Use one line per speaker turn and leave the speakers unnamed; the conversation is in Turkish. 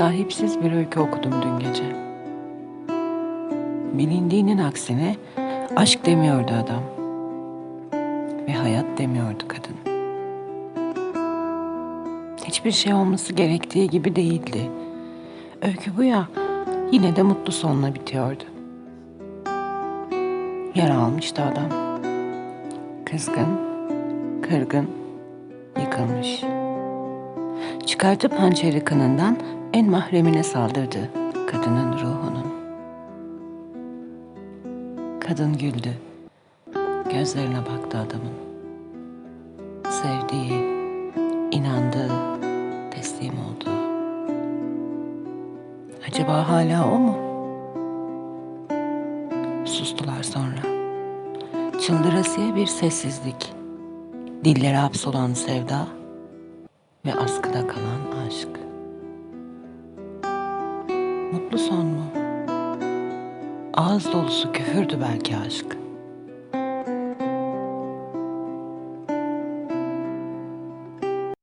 Sahipsiz bir öykü okudum dün gece. Bilindiğinin aksine aşk demiyordu adam. Ve hayat demiyordu kadın. Hiçbir şey olması gerektiği gibi değildi. Öykü bu ya, yine de mutlu sonla bitiyordu. Yara almıştı adam. Kızgın, kırgın, yıkılmış. Çıkartıp hançeri kanından en mahremine saldırdı kadının ruhunun. Kadın güldü. Gözlerine baktı adamın. Sevdiği, inandığı, teslim olduğu. Acaba hala o mu? Sustular sonra. Çıldırasıya bir sessizlik. Dillere hapsolan sevda ve askıda kalan aşk. Mutlu son mu? Ağız dolusu küfürdü belki aşk.